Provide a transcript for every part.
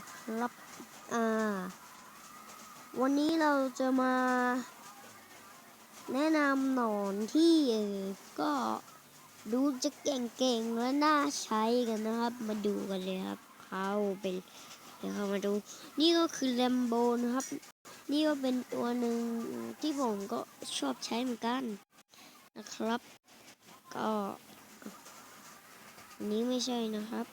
นะครับ อ่า วันนี้เราจะมาแนะนำหนอนที่ก็ดูจะเก่งๆและน่าใช้กันนะครับ มาดูกันเลยครับ เข้าไปเดี๋ยวเข้ามาดู นี่ก็คือแลมโบนะครับ นี่ก็เป็นตัวหนึ่งที่ผมก็ชอบใช้เหมือนกันนะครับ ก็ นี้ไม่ใช่นะครับ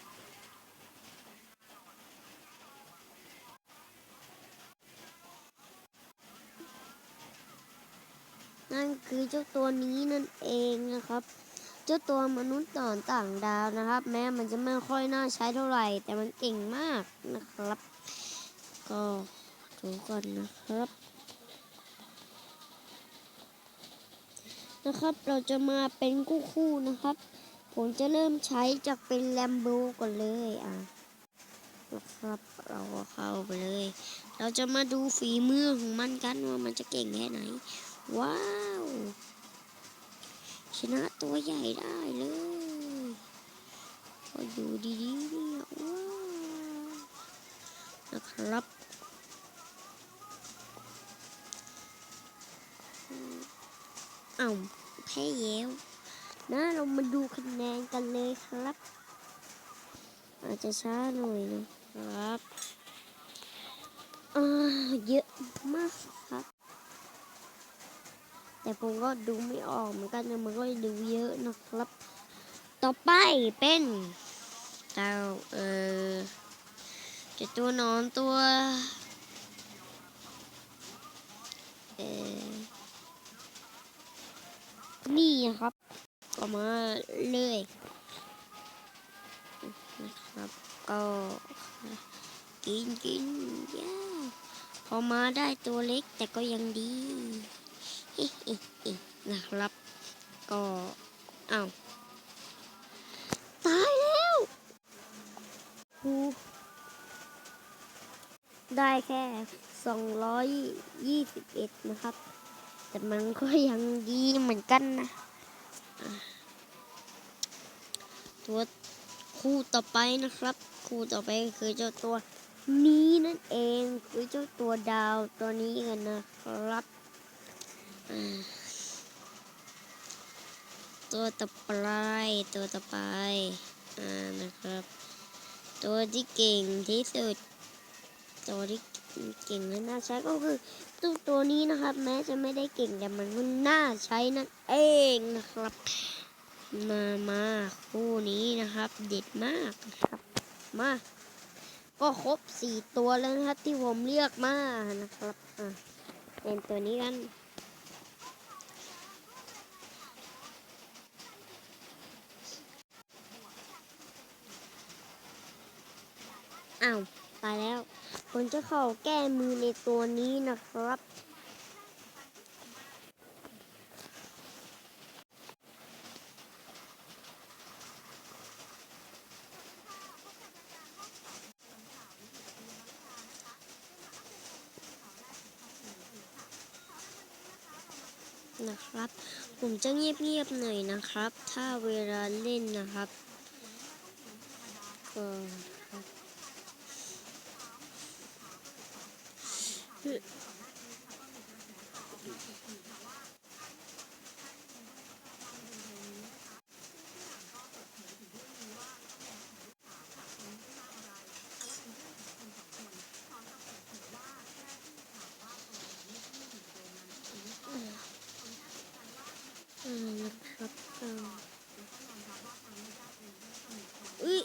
นั่นคือ เจ้าตัวนี้นั่นเองนะครับ เจ้าตัวมนุษย์ต่อนต่างดาวนะครับ แม้มันจะไม่ค่อยน่าใช้เท่าไหร่ แต่มันเก่งมากนะครับ ก็ดูก่อนนะครับ นะครับเราจะมาเป็นคู่คู่ๆนะครับ ผมจะเริ่มใช้จากเป็นแลมโบก่อนเลยอะนะครับเราก็เข้าไปเลย เราจะมาดูฝีมือของมันกันว่ามันจะเก่งแค่ไหน ว้าวชนะตัวใหญ่ได้เลยก็อยู่ดีๆเนี่ยว้าวนะครับเอาแพ้เยวนะเรามาดูคะแนนกันเลยครับ อาจจะช้าหน่อยนะครับอ่าเยอะมากครับ แต่ผมก็ดูไม่ออกเหมือนกันนะมันก็ดูเยอะนะครับ ต่อไปเป็นเต่าเออจะตัวนอนตัวเออนี่นะครับก็มาเลยนะครับก็กินกินย่าพอมาได้ตัวเล็กแต่ก็ยังดี นะครับ ก็อ้าวตายแล้วหูได้แค่ 221 นะครับ แต่มันก็ยังดีเหมือนกันนะ ตัวคู่ต่อไปนะครับ คู่ต่อไปคือเจ้าตัวนี้นั่นเอง คือเจ้าตัวดาวตัวนี้กันนะครับ ตัวต่อไปตัวต่อไปอ่านะครับ ตัวที่เก่งที่สุด ตัวที่เก่งและน่าใช้ก็คือตัวตัวนี้นะครับ แม้จะไม่ได้เก่งแต่มันก็น่าใช้นั่นเองนะครับ มามาคู่นี้นะครับ เด็ดมากนะครับมาก็ครบสี่ตัวแล้วนะครับที่ผมเลือกมานะครับอะเป็นตัวนี้กัน อ้าวตายแล้ว ผมจะเข้าแก้มือในตัวนี้นะครับ นะครับ ผมจะเงียบๆหน่อยนะครับ ถ้าเวลาเล่นนะครับก็ บอ่านะครับอ่าอุ้ย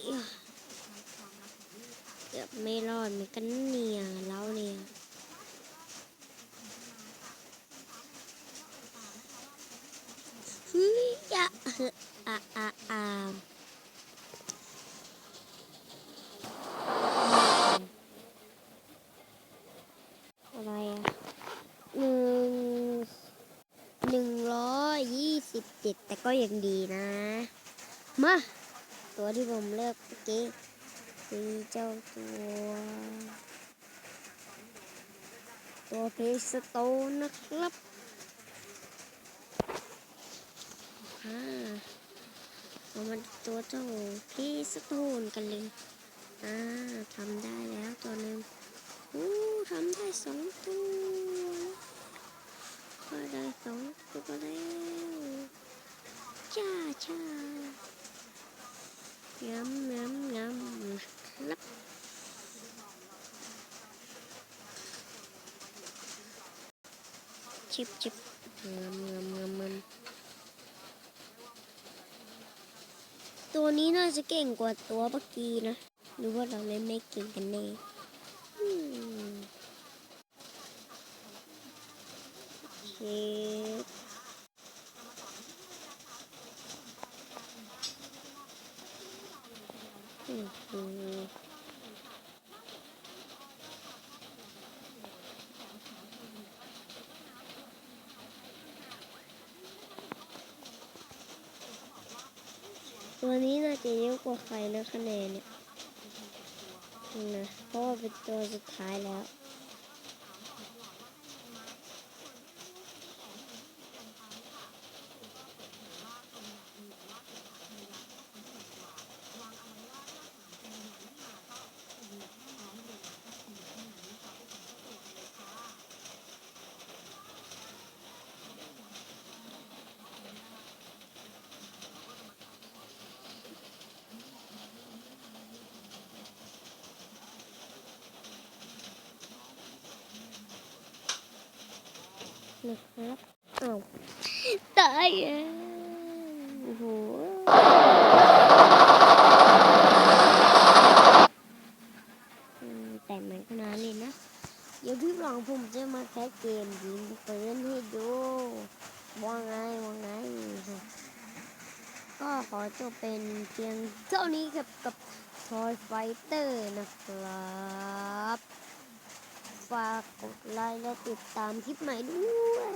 เกือบไม่รอดเหมือนกันเนี่ยแล้วเนี่ยเฮ้ย อะเฮ้ออะอะอะอะไรอะหนึ่งหนึ่งร้อยยี่สิบเจ็ดแต่ก็ยังดีนะ มา ตัวที่ผมเลือกเมื่อกี้คือเจ้าตัว ตัวเพสโตนนะครับอ่า เรามาตัวเจ้าเพสโตนกันเลย อ่าทำได้แล้วตัวหนึ่งอู้ทำได้สองตัวก็ได้สองตัวแล้วจ้าจ้างำงำงำครับชิบชิบงำงำงำงำ ตัวนี้น่าจะเก่งกว่าตัวเมื่อกี้นะหรือว่าเราเล่นไม่เก่งกันแน่อืมโอเคอืม ตัวนี้น่าจะเยอะกว่าใครนะคะแนนเนี่ยนะเพราะว่าเป็นตัวสุดท้ายแล้ว นะครับอ้าวตายแล้วโอ้โหแต่มันก็นานเลยนะ เดี๋ยวพี่หลังผมจะมาแคสเกมยิงปืนให้ดูว่าไงว่าไงก็ขอจบเป็นเพียงเท่านี้ครับกับ Toy Fighter นะครับ ฝากกดไลค์และติดตามคลิปใหม่ด้วย